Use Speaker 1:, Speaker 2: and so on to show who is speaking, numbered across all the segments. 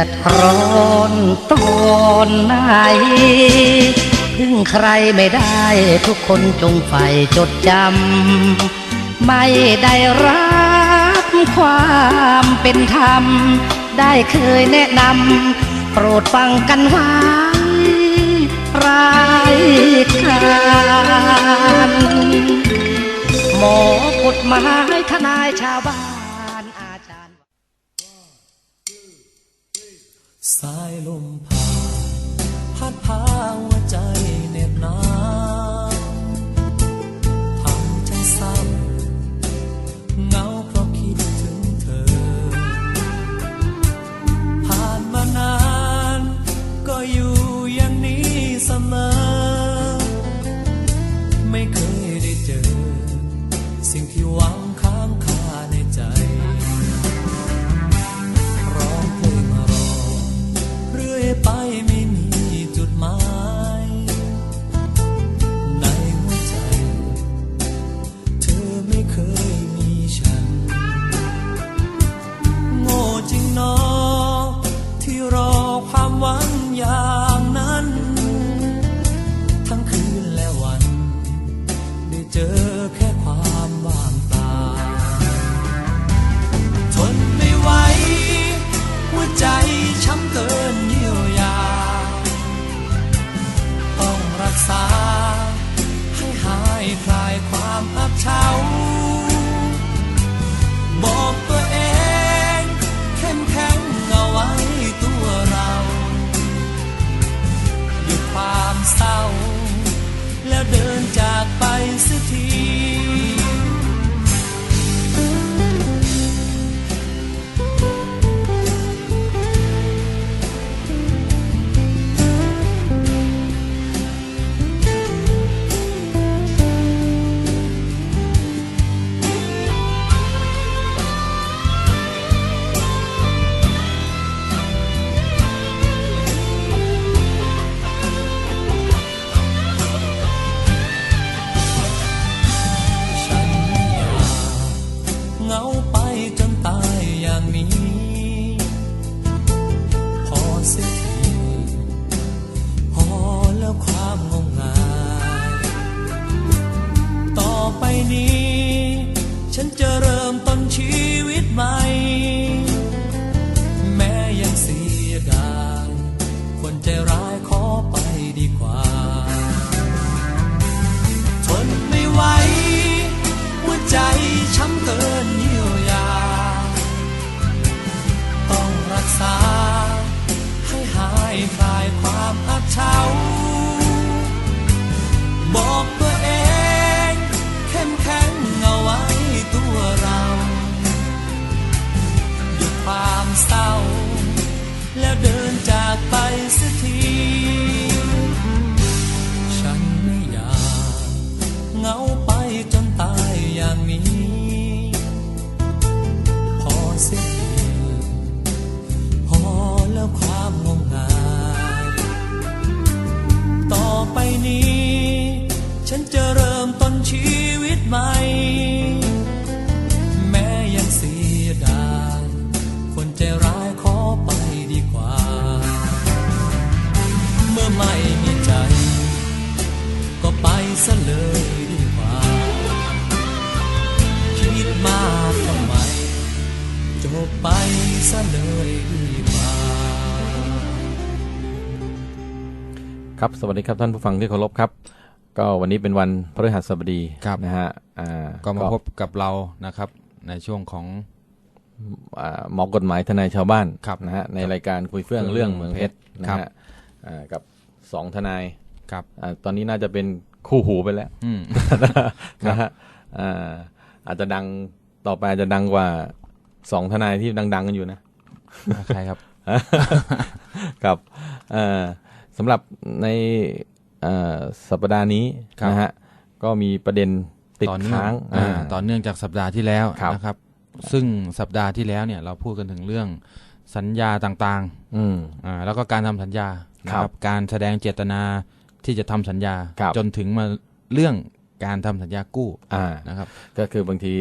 Speaker 1: อดร้อนตอนไหนพึ่งใครไม่ได้ทุกคนจงใฝ่จดจำ ไม่ได้รับความเป็นธรรม ได้เคยแนะนำ โปรดฟังกันไว้รายการหมอกฎหมายทนายชาวบ้าน
Speaker 2: สายลมผ่านพัดพาหัวใจ ไบไปซะเลยดีกว่า
Speaker 3: ครับสวัสดีครับท่านผู้ฟังที่เคารพครับ ก็วันนี้เป็นวันพฤหัสบดี
Speaker 4: ครับ
Speaker 3: นะฮะอ่า
Speaker 4: ก็มาพบกับเรานะครับ ในช่วงของ
Speaker 3: อ่าหมอกฎหมายทนายชาวบ้าน
Speaker 4: ครับ
Speaker 3: นะฮะในรายการคุยเฟื่อง
Speaker 4: เฟื่อง
Speaker 3: เรื่องเมืองเพชรนะ
Speaker 4: ครั
Speaker 3: ฮะ
Speaker 4: บ
Speaker 3: อ่ากับสองทนาย
Speaker 4: ครับ
Speaker 3: อ่าตอนนี้น่าจะเป็นคู่หูไปแล้ว
Speaker 4: อืม
Speaker 3: นะฮะอ่าอาจจะดังต่อไปอาจจะดังกว่า สองทนายที่ดัง ๆ กันอยู่นะ
Speaker 4: ใครครับ
Speaker 3: ครับเอ่อสำหรับในเอ่อสัปดาห์นี้
Speaker 4: ครับ
Speaker 3: นะฮะก็มีประเด็นติด
Speaker 4: ต่อเนื่อง
Speaker 3: ค้าง
Speaker 4: อ่า
Speaker 3: อ่า
Speaker 4: ต่อเนื่องจากสัปดาห์ที่แล้ว
Speaker 3: ครับ
Speaker 4: นะครับ ซึ่งสัปดาห์ที่แล้วเนี่ยเราพูดกันถึงเรื่องสัญญาต่าง
Speaker 3: อืม
Speaker 4: ๆอ่า แล้วก็การทำสัญญานะค
Speaker 3: ครั
Speaker 4: รับบการแสดงเจตนาที่จะทำสัญญา
Speaker 3: ครับ
Speaker 4: จนถึงมาเรื่องการทำสัญญากู้
Speaker 3: อ่า
Speaker 4: นะครับ
Speaker 3: ก็คือบางที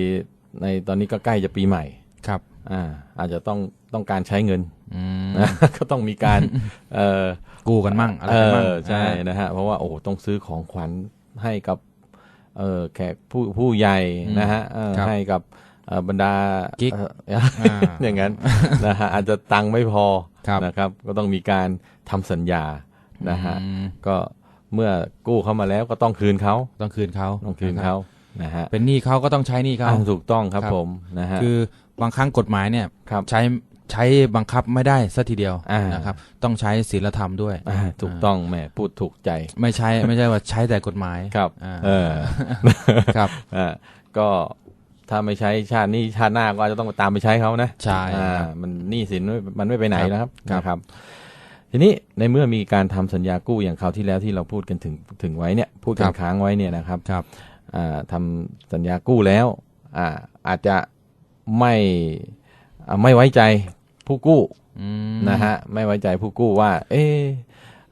Speaker 3: ในตอนนี้ก็ใกล้จะปีใหม่
Speaker 4: ครับ
Speaker 3: อ่าอาจจะต้องต้องการใช้เงิน
Speaker 4: อืม
Speaker 3: ก็ต้องมีการเออ
Speaker 4: กู้กันมั่งอะไร
Speaker 3: เอ
Speaker 4: กันมั่ง
Speaker 3: อใช่
Speaker 4: อ่า
Speaker 3: นะฮะเพราะว่าโอ้โหต้องซื้อของขวัญให้กับเออแขกผู้ผู้ใหญ่นะฮะเออ
Speaker 4: ครับ
Speaker 3: ให้กับเอ่อบรรดา
Speaker 4: กิ๊ก
Speaker 3: เอ่อ
Speaker 4: อ่า
Speaker 3: อย่างนั้นนะฮะอาจจะตังค์ไม่พอ
Speaker 4: ครับ
Speaker 3: นะครับ ก็ต้องมีการทำสัญญานะฮะ
Speaker 4: อืม
Speaker 3: ก็เมื่อกู้เข้ามาแล้วก็ต้องคืนเขา
Speaker 4: ต้องคืนเขา
Speaker 3: ต้องคืนเขา นะฮะ
Speaker 4: เป็นหนี้เขาก็ต้องใช้หนี้เขา
Speaker 3: อ่าถูกต้องครับ
Speaker 4: ครับ
Speaker 3: ผมนะฮะ
Speaker 4: คือบางครั้งกฎหมายเนี่ย
Speaker 3: ครับ
Speaker 4: ใช้ใช้บังคับไม่ได้สัทีเดียว
Speaker 3: อ่าน
Speaker 4: นะครับต้องใช้ศีลธรรมด้วย
Speaker 3: อ่าถูกต้องแหม่พูดถูกใจ
Speaker 4: ไม่ใช่ไม่ใช่ว่าใช้แต่กฎหมาย
Speaker 3: ครับ
Speaker 4: อ่า
Speaker 3: เออ
Speaker 4: ครับ
Speaker 3: อ่าก็ถ้าไม่ใช้ชาตินี้ชาติหน้าก็อาจจะต้องตามไปใช้เขานะ
Speaker 4: ใช่
Speaker 3: อ่า
Speaker 4: ครับ
Speaker 3: มันหนี้สินไม่มันไม่ไปไหน
Speaker 4: ครับ
Speaker 3: นะครับ
Speaker 4: ครับ
Speaker 3: นะครับ ทีนี้ในเมื่อมีการทำสัญญากู้อย่างคราวที่แล้วที่เราพูดกันถึงถึงไว้เนี่ยพูดกันค้างไว้เนี่ยนะครับ
Speaker 4: ครับ
Speaker 3: อ่าทำสัญญากู้แล้วอ่าอาจจะไม่อ่าไม่ไว้ใจผู้กู้
Speaker 4: อืม
Speaker 3: นะฮะไม่ไว้ใจผู้กู้ว่า เอะ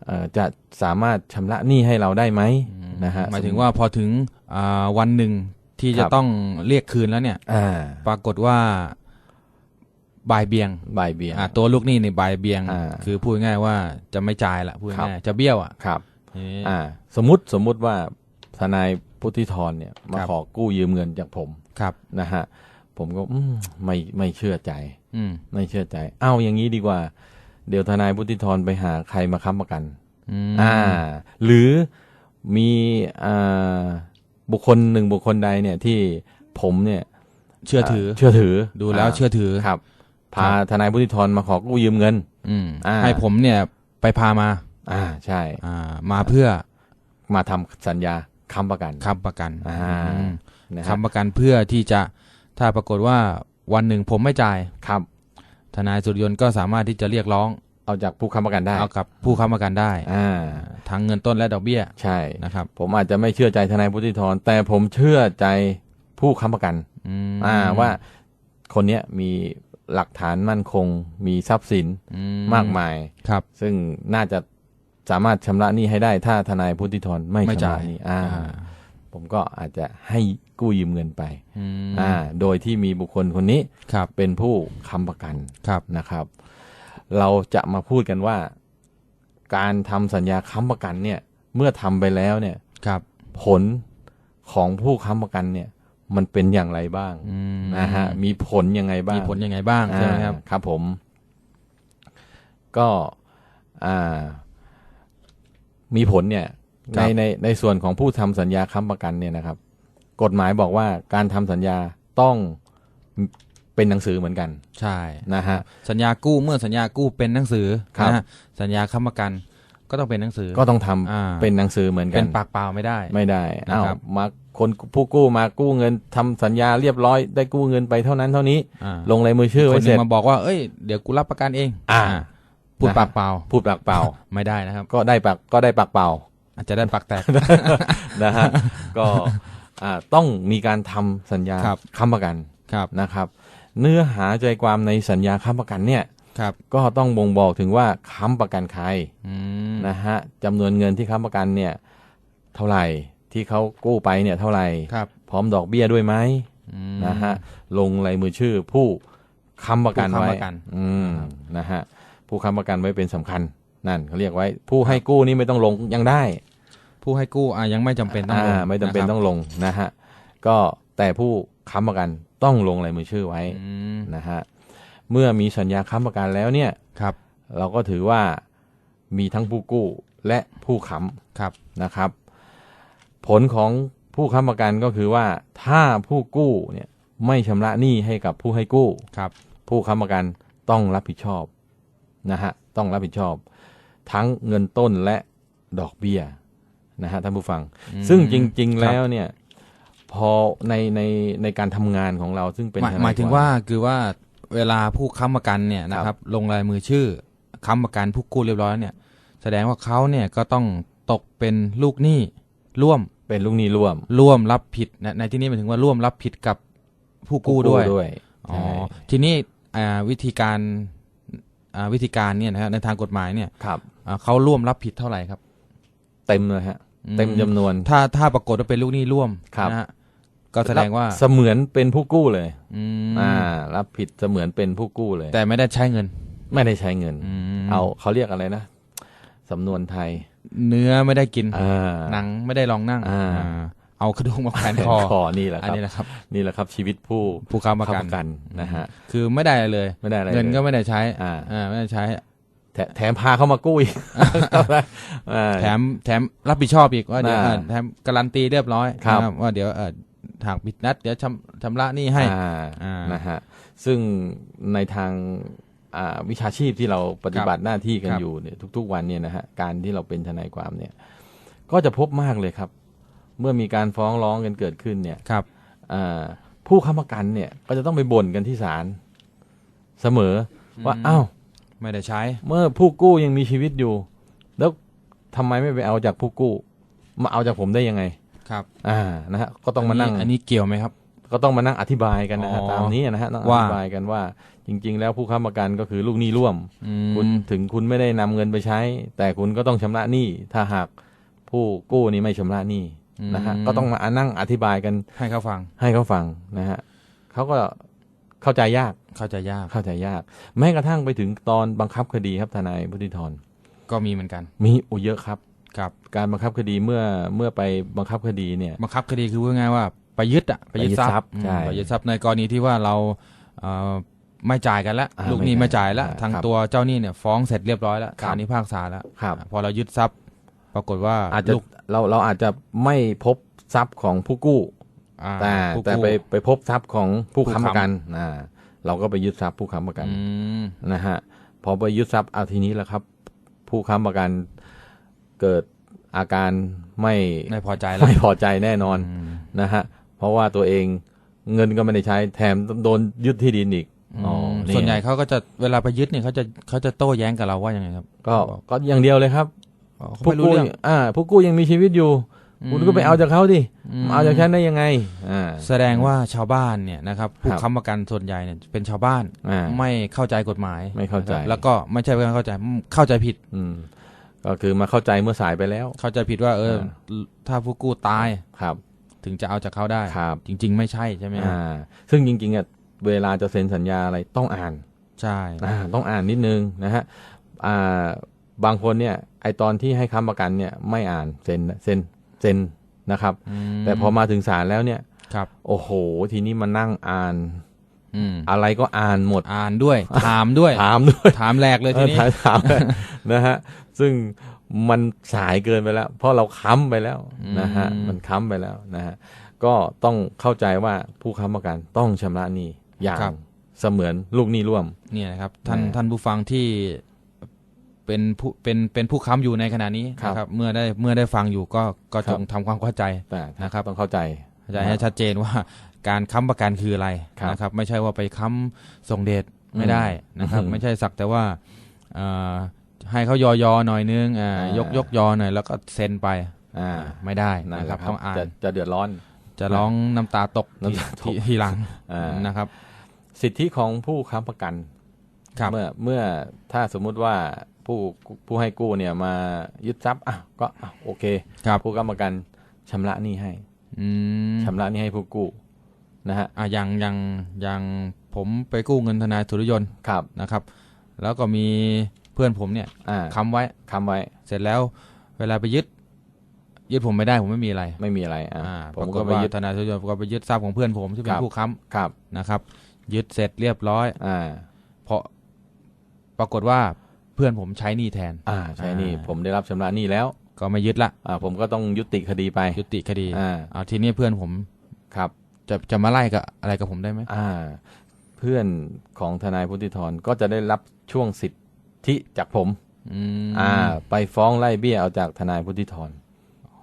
Speaker 3: เอ่อจะสามารถชำระหนี้ให้เราได้ไหมนะฮะ
Speaker 4: หมายถึงว่าพอถึงอ่าวันหนึ่งที่จะ
Speaker 3: ครับ
Speaker 4: ต้องเรียกคืนแล้วเนี่ย
Speaker 3: อ่า
Speaker 4: ปรากฏว่าบ่ายเบียง
Speaker 3: บ่ายเบี่ยง
Speaker 4: อ่าตัวลูกหนี้ในบ่ายเบียง
Speaker 3: อ่า
Speaker 4: คือพูดง่ายๆว่าจะไม่จ่ายละพูด
Speaker 3: ครับ
Speaker 4: ง่ายๆจะเบี้ยวอะ
Speaker 3: ครับ
Speaker 4: นี่
Speaker 3: อ่าสมมติสมมุติว่าทนาย พุทธิธรเนี่ยมา
Speaker 4: ครับ
Speaker 3: ขอกู้ยืมเงินจากผม
Speaker 4: ครับ
Speaker 3: นะฮะผมก็อืมไม่ไม่เชื่อใจ
Speaker 4: อืม
Speaker 3: ไม่เชื่อใจ เอ้าอย่างนี้ดีกว่า เดี๋ยวทนายพุทธิธรไปหาใครมาค้ำประกัน
Speaker 4: อืม
Speaker 3: อ่า หรือมีอ่าบุคคลหนึ่งบุคคลใดเนี่ยที่ผมเนี่ย
Speaker 4: เชื่อถือ
Speaker 3: เชื่อถือ
Speaker 4: ดูแล้วเชื่อถือ
Speaker 3: ครับ พา
Speaker 4: ครับ
Speaker 3: ทนายพุทธิธรมาขอกู้ยืมเงิน
Speaker 4: อืม
Speaker 3: อ่า
Speaker 4: ให้ผมเนี่ยไปพามา
Speaker 3: อ่าใช่
Speaker 4: อ่า มาเพื่อ
Speaker 3: มาทำสัญญา ค้ำประกัน
Speaker 4: ค้ำประกัน
Speaker 3: อ่า
Speaker 4: อืม
Speaker 3: นะฮะ
Speaker 4: ค้ำประกันเพื่อที่จะถ้าปรากฏว่าวันหนึ่งผมไม่จ่าย
Speaker 3: ครับ
Speaker 4: ทนายสุริยนต์ก็สามารถที่จะเรียกร้อง
Speaker 3: เอาจากผู้ค้ำประกันได้
Speaker 4: เอากับผู้ค้ำประกันได้
Speaker 3: อ่า
Speaker 4: ทั้งเงินต้นและดอกเบี้ย
Speaker 3: ใช่
Speaker 4: นะครับ
Speaker 3: ผมอาจจะไม่เชื่อใจทนายพุทธิธรแต่ผมเชื่อใจผู้ค้ำประกัน
Speaker 4: อืม
Speaker 3: อ่าว่าคนเนี้ยมีหลักฐานมั่นคงมีทรัพย์สิน
Speaker 4: อื
Speaker 3: มากมาย
Speaker 4: ครับ
Speaker 3: ซึ่งน่าจะ สามารถชำระหนี้ให้ได้ถ้าทนายพุทธิธรไม่
Speaker 4: ไม่
Speaker 3: ชำ
Speaker 4: จ่า
Speaker 3: ระ
Speaker 4: ย
Speaker 3: หนี้อ่า
Speaker 4: อ่า
Speaker 3: ผมก็อาจจะให้กู้ยืมเงินไป
Speaker 4: อืม
Speaker 3: อ่า โดยที่มีบุคคลคนนี้
Speaker 4: ครับ
Speaker 3: เป็นผู้ค้ำประกัน
Speaker 4: ครับ
Speaker 3: นะครับ เราจะมาพูดกันว่า การทำสัญญาค้ำประกันเนี่ย เมื่อทำไปแล้วเนี่ย
Speaker 4: ครับ
Speaker 3: ผลของผู้ค้ำประกันเนี่ย มันเป็นอย่างไรบ้าง
Speaker 4: อืม
Speaker 3: นะฮะมีผลยังไงบ้าง
Speaker 4: มีผลยังไงบ้างใช่ไหมครับ
Speaker 3: อ่าครับผม ก็อ่า มีผลเนี่ย
Speaker 4: ครั
Speaker 3: ใน
Speaker 4: บ
Speaker 3: ในในส่วนของผู้ทำสัญญาค้ำประกันเนี่ยนะครับ กฎหมายบอกว่าการทำสัญญาต้องเป็นหนังสือเหมือนกัน
Speaker 4: ใช่
Speaker 3: นะฮะ
Speaker 4: สัญญากู้เมื่อสัญญากู้เป็นหนังสือ
Speaker 3: ครับ
Speaker 4: นะฮะสัญญาค้ำประกันก็ต้องเป็นหนังสือ
Speaker 3: ก็ต้องทำ
Speaker 4: อ่า
Speaker 3: เป็นหนังสือเหมือนกั
Speaker 4: เป็นนปากเปล่าไม่ได้
Speaker 3: ไม่ได้
Speaker 4: นะ
Speaker 3: อ้าว
Speaker 4: ครับ
Speaker 3: มาคนผู้กู้มากู้เงินทำสัญญาเรียบร้อยได้กู้เงินไปเท่านั้นเท่านี้
Speaker 4: อ่า
Speaker 3: ลงลายมือชื่อ
Speaker 4: ค
Speaker 3: ไว้
Speaker 4: นห
Speaker 3: เส
Speaker 4: นึ่
Speaker 3: ร็จ
Speaker 4: งมาบอกว่าเอ้ยเดี๋ยวกูรับประกันเอง
Speaker 3: อ่า
Speaker 4: พูด
Speaker 3: นะฮะ
Speaker 4: ปากเปล่า
Speaker 3: พูดปากเปล่า
Speaker 4: ไม่ได้นะครับ
Speaker 3: ก็ได้ปากก็ได้ปากเปล่า
Speaker 4: อาจจะได้ปากแตก
Speaker 3: นะฮะก็อ่าต้องมีการทำสัญญา
Speaker 4: ครับ
Speaker 3: ค้ำประกัน
Speaker 4: ครับ
Speaker 3: นะครับ เนื้อหาใจความในสัญญาค้ำประกันเนี่ย
Speaker 4: ครับ
Speaker 3: ก็ต้องบ่งบอกถึงว่าค้ำประกันใคร
Speaker 4: อืม
Speaker 3: นะฮะจำนวนเงินที่ค้ำประกันเนี่ย เท่าไหร่ที่เขากู้ไปเนี่ยเท่าไหร่
Speaker 4: ครับ
Speaker 3: พร้อมดอกเบี้ยด้วยไหม
Speaker 4: อืม
Speaker 3: นะฮะลงลายมือชื่อผู้ค้ำประกัน
Speaker 4: ผู้ค้ำ
Speaker 3: ไว้
Speaker 4: ประกัน
Speaker 3: อืมนะฮะ ผู้ค้ำประกันไว้เป็นสำคัญนั่นเขาเรียกไว้ ผู้ให้กู้นี่ไม่ต้องลงยังได้
Speaker 4: ผู้ให้กู้อะยังไม่จำเป็นต้องลง
Speaker 3: อ่าไม่จำเป็น
Speaker 4: นะครับ
Speaker 3: ต้องลงนะฮะก็แต่ผู้ค้ำประกันต้องลงลายมือชื่อไว้
Speaker 4: อืม
Speaker 3: นะฮะเมื่อมีสัญญาค้ำประกันแล้วเนี่ย
Speaker 4: ครับ
Speaker 3: เราก็ถือว่ามีทั้งผู้กู้และผู้ค้
Speaker 4: ครับำ
Speaker 3: นะครับ ผลของผู้ค้ำประกันก็คือว่าถ้าผู้กู้เนี่ยไม่ชำระหนี้ให้กับผู้ให้กู้
Speaker 4: ครับ
Speaker 3: ผู้ค้ำประกันต้องรับผิดชอบ นะฮะต้องรับผิดชอบ ทั้งเงินต้นและดอกเบี้ยนะฮะท่านผู้ฟัง
Speaker 4: อืม
Speaker 3: ซึ่งจริงๆ
Speaker 4: ครับ
Speaker 3: แล้วเนี่ยพอในในในการทำงานของเราซึ่งเป็น
Speaker 4: หมาย
Speaker 3: ทน
Speaker 4: หมายถึง
Speaker 3: คว
Speaker 4: ว่าคือว่าเวลาผู้ค้ำประกันเนี่ยนะค
Speaker 3: ครั
Speaker 4: รับบลงลายมือชื่อค้ำประกันผู้กู้เรียบร้อยเนี่ย แสดงว่าเขาเนี่ยก็ต้องตกเป็นลูกหนี้ร่วม
Speaker 3: เป็นลูกหนี้ร่วม
Speaker 4: ร่วมรับผิดนะในที่นี้หมายถึงว่าร่วมรับผิดกับผู้กู้ด้วย
Speaker 3: ด้วย
Speaker 4: อ๋อ
Speaker 3: ใช่
Speaker 4: ทีนี้อ่าวิธีการอ่า วิธีการเนี่ยนะครับในทางกฎหมายเนี่ย
Speaker 3: ครับ
Speaker 4: อ่าเขาร่วมรับผิดเท่าไหร่ครับ
Speaker 3: เต็มเลยฮะ
Speaker 4: อืม
Speaker 3: เต็มจำนวน
Speaker 4: ถ้าถ้าปรากฏว่าเป็นลูกหนี้ร่วม
Speaker 3: ครับ
Speaker 4: นะฮะก็แสดงว่า
Speaker 3: เสมือนเป็นผู้กู้เลย
Speaker 4: อืม
Speaker 3: อ่า รับผิดเสมือนเป็นผู้กู้เลย
Speaker 4: แต่ไม่ได้ใช้เงิน
Speaker 3: ไม่ได้ใช้เงิน
Speaker 4: อืม
Speaker 3: เอาเขาเรียกอะไรนะสำนวนไทย
Speaker 4: เนื้อไม่ได้กิน
Speaker 3: อ่า
Speaker 4: หนังไม่ได้ลองนั่ง
Speaker 3: อ่า
Speaker 4: อ่า เอากระดูกมาแขวน
Speaker 3: แขน
Speaker 4: คอ
Speaker 3: คอนี่แหละค
Speaker 4: อัน
Speaker 3: รับ
Speaker 4: นี้แหละครับ
Speaker 3: นี่แหละครับชีวิตผู้
Speaker 4: ผู้ค้ำประกัน
Speaker 3: กันนะฮะ
Speaker 4: คือไม่ได้อะไรเลย
Speaker 3: ไม่ได้อะไร
Speaker 4: เงิน
Speaker 3: ลย
Speaker 4: ก็ไม่ได้ใช้
Speaker 3: อ่า
Speaker 4: อ่าไม่ได้ใช้
Speaker 3: แถแถมพาเขามากู้อีกอ่า
Speaker 4: แถมแถมรับผิดชอบอีกว่าเดี๋ยว
Speaker 3: อ่า
Speaker 4: เออแถมการันตีเรียบร้อย
Speaker 3: ครับ
Speaker 4: นะว่าเดี๋ยวเออหากผิดนัดเดี๋ยวชำชำระหนี้ให้
Speaker 3: อ่า
Speaker 4: อ่าน
Speaker 3: นะฮะซึ่งในทางอ่าวิชาชีพที่เราปฏิบัติหน้าที่กัน
Speaker 4: ครับ
Speaker 3: อยู่เนี่ยทุก ๆ วันเนี่ยนะฮะการที่เราเป็นทนายความเนี่ย ก็จะพบมากเลยครับ เมื่อมีการฟ้องร้องกันเกิดขึ้นเนี่ย
Speaker 4: ครับ
Speaker 3: อ่าผู้ค้ำประกันเนี่ยก็จะต้องไปบ่นกันที่ศาลเสมอว่า
Speaker 4: อืม
Speaker 3: อ้าว
Speaker 4: ไม่ได้ใช้
Speaker 3: เมื่อผู้กู้ยังมีชีวิตอยู่ แล้วทำไมไม่ไปเอาจากผู้กู้ มาเอาจากผมได้ยังไง
Speaker 4: ครับ
Speaker 3: อ่านะฮะก็ต้องมานั่ง
Speaker 4: อันนี้เกี่ยวไหมครับ
Speaker 3: ก็ต้องมานั่งอธิบายกันนะฮะ
Speaker 4: อ๋อ
Speaker 3: ตามนี้นะฮะต้องอ
Speaker 4: ว่า
Speaker 3: ธิบายกันว่า จริง ๆ แล้วผู้ค้ำประกันก็คือลูกหนี้ร่วม
Speaker 4: อื
Speaker 3: คุณ
Speaker 4: ม
Speaker 3: ถึงคุณไม่ได้นำเงินไปใช้ แต่คุณก็ต้องชำระหนี้ถ้าหากผู้กู้นี้ไม่ชำระหนี้ นะฮะก็ต้องมานั่งอธิบายกัน
Speaker 4: ให้เขาฟัง
Speaker 3: ให้เขาฟังนะฮะเขาก็เข้าใจยาก
Speaker 4: เข้าใจยาก
Speaker 3: เข้าใจยาก แม้กระทั่งไปถึงตอนบังคับคดีครับทนายพุทธิธร
Speaker 4: ก็มีเหมือนกัน
Speaker 3: มีโอเยอะครับ
Speaker 4: ครับ
Speaker 3: การบังคับคดีเมื่อเมื่อไปบังคับคดีเนี่ย
Speaker 4: บังคับคดีคือพูดง่ายๆว่าไปยึดอะไปยึด
Speaker 3: ไปยึดท
Speaker 4: ท
Speaker 3: รั
Speaker 4: รั
Speaker 3: พ
Speaker 4: พ
Speaker 3: ย์
Speaker 4: ย์
Speaker 3: ใช่
Speaker 4: อืมไปยึดทรัพย์ในกรณีที่ว่าเราเอ่อไม่จ่ายกันแล้ว
Speaker 3: อ่า
Speaker 4: ลูกหนี้
Speaker 3: ไม่
Speaker 4: ไม่
Speaker 3: จ่า
Speaker 4: จ่ายยแล้ว
Speaker 3: อ่า
Speaker 4: ทาง
Speaker 3: ครับ
Speaker 4: ตัวเจ้าหนี้เนี่ยฟ้องเสร็จเรียบร้อยแล้ว
Speaker 3: ครับ
Speaker 4: ศาลพิพากษาแล้ว
Speaker 3: ครับ
Speaker 4: อ่าพอเรายึดทรัพย์ ปรากฏว่า
Speaker 3: อาจจะ
Speaker 4: ลูก
Speaker 3: เราเราอาจจะไม่พบทรัพย์ของผู้กู้
Speaker 4: อ่า
Speaker 3: แต่
Speaker 4: ผู้
Speaker 3: แต่
Speaker 4: กู้
Speaker 3: ไปไปพบทรัพย์ของผู้
Speaker 4: ผู้
Speaker 3: ค้ำ
Speaker 4: ค้ำ
Speaker 3: ประกันอ่าเราก็ไปยึดทรัพย์ผู้ค้ำประกัน
Speaker 4: อืม
Speaker 3: นะฮะพอไปยึดทรัพย์เอาทีนี้แหละครับ ผู้ค้ำประกันเกิดอาการไม่
Speaker 4: ไม่พอใจแล้ว
Speaker 3: ไม่พอใจแน่นอน
Speaker 4: อืม
Speaker 3: นะฮะเพราะว่าตัวเองเงินก็ไม่ได้ใช้แถมโดนยึดที่ดินอีกอ๋อ
Speaker 4: มส่วนใหญ่เขาก็จะเวลาไปยึดเนี่ยเขาจะเขาจะโต้แย้งกับเราว่ายังไงครับ
Speaker 3: ก็ก็อย่างเดียวเลยครับ
Speaker 4: อ๋อเขา
Speaker 3: ผู้
Speaker 4: ไม่รู้
Speaker 3: กู้
Speaker 4: เรื่อง
Speaker 3: อ่าผู้กู้ยังมีชีวิตอยู่ คุณก็ไปเอาจากเขาดิ
Speaker 4: ม
Speaker 3: มาเอาจากฉันได้ยังไงอ่า
Speaker 4: แสดงว่าชาวบ้านเนี่ยนะครับผู้
Speaker 3: ครับ
Speaker 4: ค้ำประกันส่วนใหญ่เนี่ยเป็นชาวบ้าน
Speaker 3: อ่า
Speaker 4: ไม่เข้าใจกฎหมาย
Speaker 3: ไม่เข้าใจ
Speaker 4: นะครับแล้วก็ไม่ใช่เพื่อนเข้าใจเข้าใจผิด
Speaker 3: อืมก็คือมาเข้าใจเมื่อสายไปแล้ว
Speaker 4: เข้าใจผิดว่า เออ
Speaker 3: อ่า
Speaker 4: ถ้าผู้กู้ตาย
Speaker 3: ครับ
Speaker 4: ถึงจะเอาจากเขาได้
Speaker 3: ครับ
Speaker 4: จริง ๆ ไม่ใช่ใช่ไหมฮะ
Speaker 3: อ่า ซึ่งจริงๆอะเวลาจะเซ็นสัญญาอะไรต้องอ่าน
Speaker 4: ใช่
Speaker 3: อ่าต้องอ่านนิดนึงนะฮะอ่า บางคนเนี่ยไอตอนที่ให้ค้ำประกันเนี่ยไม่อ่านเซ็นเซ็นเซ็นนะครับ
Speaker 4: ม
Speaker 3: แต่พอมาถึงศาลแล้วเนี่ย
Speaker 4: ครับ
Speaker 3: โอ้โห ทีนี้มานั่งอ่าน
Speaker 4: อืม
Speaker 3: อะไรก็อ่านหมด
Speaker 4: อ่านด้วย ถามด้วย
Speaker 3: ถามด้วย
Speaker 4: ถามแหลกเลยทีนี้
Speaker 3: ออถามถามเลยนะฮะซึ่งมันสายเกินไปแล้ว เพราะเราค้ำไปแล้วนะฮะ
Speaker 4: อืม
Speaker 3: มันค้ำไปแล้วนะฮะก็ต้องเข้าใจว่าผู้ค้ำประกันต้องชำระหนี้อย่างเสมือนลูกหนี้ร่วม
Speaker 4: เนี่ยนะครับท่าน
Speaker 3: นะ
Speaker 4: ท่านผู้ฟังที่ เป็นผู้เป็นเป็นผู้ค้ำอยู่ในขณะนี้
Speaker 3: ครับ
Speaker 4: นะครับเมื่อได้เมื่อได้ฟังอยู่ก็ก็
Speaker 3: ครั
Speaker 4: จ
Speaker 3: บ
Speaker 4: งทำความเข้าใจ
Speaker 3: แต่
Speaker 4: นะครับ
Speaker 3: ต้องเข้าใจ
Speaker 4: เข้าใจให้ชัดเจนว่าการค้ำประกันคืออะไร
Speaker 3: ครับ
Speaker 4: นะครับ ไม่ใช่ว่าไปค้ำส่งเดชไม่ได้นะครับ
Speaker 3: อืม
Speaker 4: ไม่ใช่สักแต่ว่าเอ่อให้เขายอยอหน่อยนึงอ่า
Speaker 3: อ่าย
Speaker 4: กยกยอหน่อยแล้วก็เซ็นไป
Speaker 3: อ่า
Speaker 4: ไม่ได้
Speaker 3: นั่น
Speaker 4: นะ
Speaker 3: แห
Speaker 4: ครั
Speaker 3: ละ
Speaker 4: บ
Speaker 3: ครับ
Speaker 4: ต้องอ่าน
Speaker 3: จะจะเดือดร้อน
Speaker 4: จะร้องน้ำตาตก
Speaker 3: น้ำตาตก
Speaker 4: ทีทีหลัง
Speaker 3: อ่า
Speaker 4: นะครับ
Speaker 3: สิทธิของผู้ค้ำประกัน
Speaker 4: ครับ
Speaker 3: เมื่อเมื่อถ้าสมมุติว่า ผู้ผู้ให้กู้เนี่ยมายึดทรัพย์อะก็อะโอเค
Speaker 4: ครับ
Speaker 3: ผู้ค้ำประกันชำระหนี้ให้
Speaker 4: อืม
Speaker 3: ชำระหนี้ให้ผู้กู้นะฮะ
Speaker 4: อะอย่างอย่างอย่างผมไปกู้เงินทนายสุริยนต์
Speaker 3: ครับ
Speaker 4: นะครับ แล้วก็มีเพื่อนผมเนี่ย
Speaker 3: อ่า
Speaker 4: ค้ำไว้
Speaker 3: ค้ำไว้
Speaker 4: เสร็จแล้วเวลาไปยึดยึดผมไม่ได้ผมไม่มีอะไร
Speaker 3: ไม่มีอะไรอ่า
Speaker 4: อ่า
Speaker 3: ผ
Speaker 4: ปรามก
Speaker 3: ก็
Speaker 4: ฏ
Speaker 3: ไป
Speaker 4: ว่า
Speaker 3: ยึด
Speaker 4: ทนายสุริยนต์ก็ไปยึดทรัพย์ของเพื่อนผมที่เป็
Speaker 3: คนรับ
Speaker 4: ผู้ค้
Speaker 3: ครับำ
Speaker 4: นะครับ ยึดเสร็จเรียบร้อย
Speaker 3: อ่า
Speaker 4: เพราะปรากฏว่า เพื่อนผมใช้หนี้แทน
Speaker 3: อ่าใช่นี่
Speaker 4: อ่า
Speaker 3: ผมได้รับชำระหนี้แล้ว
Speaker 4: ก็ไม่ยึดละ
Speaker 3: อ่าผมก็ต้องยุติคดีไป
Speaker 4: ยุติคดี
Speaker 3: อ่า
Speaker 4: เอาทีนี้เพื่อนผม
Speaker 3: ครับ
Speaker 4: จะจะมาไล่กับอะไรกับผมได้ไหม
Speaker 3: อ่า เพื่อนของทนายพุทธิธรก็จะได้รับช่วงสิทธิจากผม
Speaker 4: อืม
Speaker 3: อ่า ไปฟ้องไล่เบี้ยเอาจากทนายพุทธิธร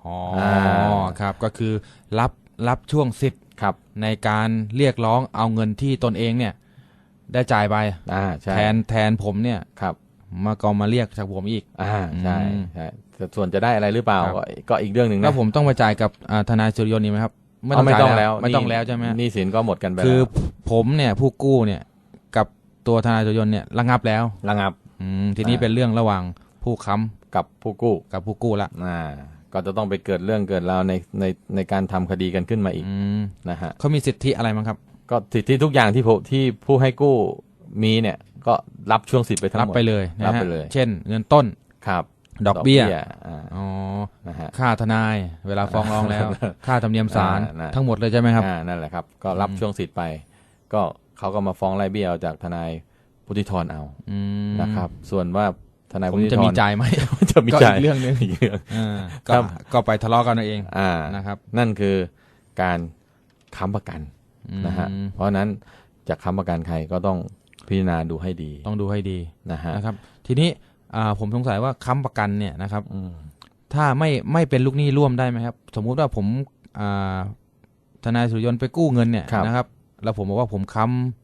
Speaker 4: อ๋อ
Speaker 3: อ่า
Speaker 4: ครับ ก็คือรับรับช่วงสิทธิ์
Speaker 3: ครับ
Speaker 4: ในการเรียกร้องเอาเงินที่ตนเองเนี่ย ได้จ่ายไป
Speaker 3: อ่าใช่
Speaker 4: แทนแทนผมเนี่ย
Speaker 3: ครับ
Speaker 4: มาก็มาเรียกจากผมอีก
Speaker 3: อ่าใช่
Speaker 4: อืม
Speaker 3: ใช่แต่ส่วนจะได้อะไรหรือเปล่า
Speaker 4: ครับ
Speaker 3: ก็ก็อีกเรื่องหนึ่ง
Speaker 4: แล้
Speaker 3: นะ
Speaker 4: วผมต้องไปจ่ายกับอ่าทนายสุริยนต์นี่ไหมครับ
Speaker 3: อ๋อไม่ต้องแล้ว
Speaker 4: ไม่ต้องแล้วใช่ไหม
Speaker 3: หนี่สินก็หมดกันไป
Speaker 4: คือ
Speaker 3: แล้ว
Speaker 4: ผมเนี่ยผู้กู้เนี่ยกับตัวทนายสุริยนต์เนี่ยระงับแล้ว
Speaker 3: ระงับ
Speaker 4: อืมทีนี้
Speaker 3: อ่า
Speaker 4: เป็นเรื่องระหว่างผู้ค้
Speaker 3: กับผู้กู้ำ
Speaker 4: กับผู้กู้ละ
Speaker 3: อ่าก็จะต้องไปเกิดเรื่องเกิดราวในในในการทำคดีกันขึ้นมาอีก
Speaker 4: อืม
Speaker 3: นะฮะ
Speaker 4: เขามีสิทธิอะไรมั้งครับ
Speaker 3: ก็สิทธิทุกอย่างที่ผมที่ผู้ให้กู้ มีเนี่ยก็รับช่วงสิทธิ์ไปทั้ง
Speaker 4: รับ
Speaker 3: หมด
Speaker 4: ไปเลยนะ
Speaker 3: รับ
Speaker 4: ฮะ
Speaker 3: ไปเลย
Speaker 4: เช่น เงินต้น
Speaker 3: ครับ
Speaker 4: ดอกเบี้ย
Speaker 3: อ่า
Speaker 4: อ๋อ
Speaker 3: นะฮะ
Speaker 4: ค่าทนาย เวลาฟ้องร้องแล้ว ค่าธรรมเนียมศาล
Speaker 3: อ่านะ
Speaker 4: ทั้งหมดเลยใช่ไหมครับ
Speaker 3: อ่านั่นแหละครับ ก็รับ
Speaker 4: อืม
Speaker 3: ช่วงสิทธิ์ไป ก็เขาก็มาฟ้องไล่เบี้ยเอาจากทนายพุทธิธรเอา
Speaker 4: อืม
Speaker 3: นะครับ ส่วนว่าทนาย
Speaker 4: ผ
Speaker 3: พุ
Speaker 4: ม
Speaker 3: ทธิธร
Speaker 4: จะมีจ่ายไหม
Speaker 3: จะมี
Speaker 4: ก็
Speaker 3: จ่าย
Speaker 4: อีกเรื่องหนึ่ง
Speaker 3: กเรื่อง
Speaker 4: อ่า
Speaker 3: ค
Speaker 4: ก็
Speaker 3: รับ
Speaker 4: ก็ไปทะเลาะกันเอาเอง
Speaker 3: อ่า
Speaker 4: นะครับ
Speaker 3: นั่นคือการค้ำประกัน
Speaker 4: อืม
Speaker 3: นะฮะเพราะฉะนั้นจะค้ำประกันใครก็ต้อง พิจารณาดูให้ดี
Speaker 4: ต้องดูให้ดี
Speaker 3: นะฮะ
Speaker 4: นะครับ ทีนี้อ่าผมสงสัยว่าค้ำประกันเนี่ยนะครับ
Speaker 3: อืม
Speaker 4: ถ้าไม่ไม่เป็นลูกหนี้ร่วมได้ไหมครับ สมมุติว่าผมอ่าทนายสุริยนต์ไปกู้เงินเนี่ยนะครับ แล้วผมบอกว่าผมค้ำ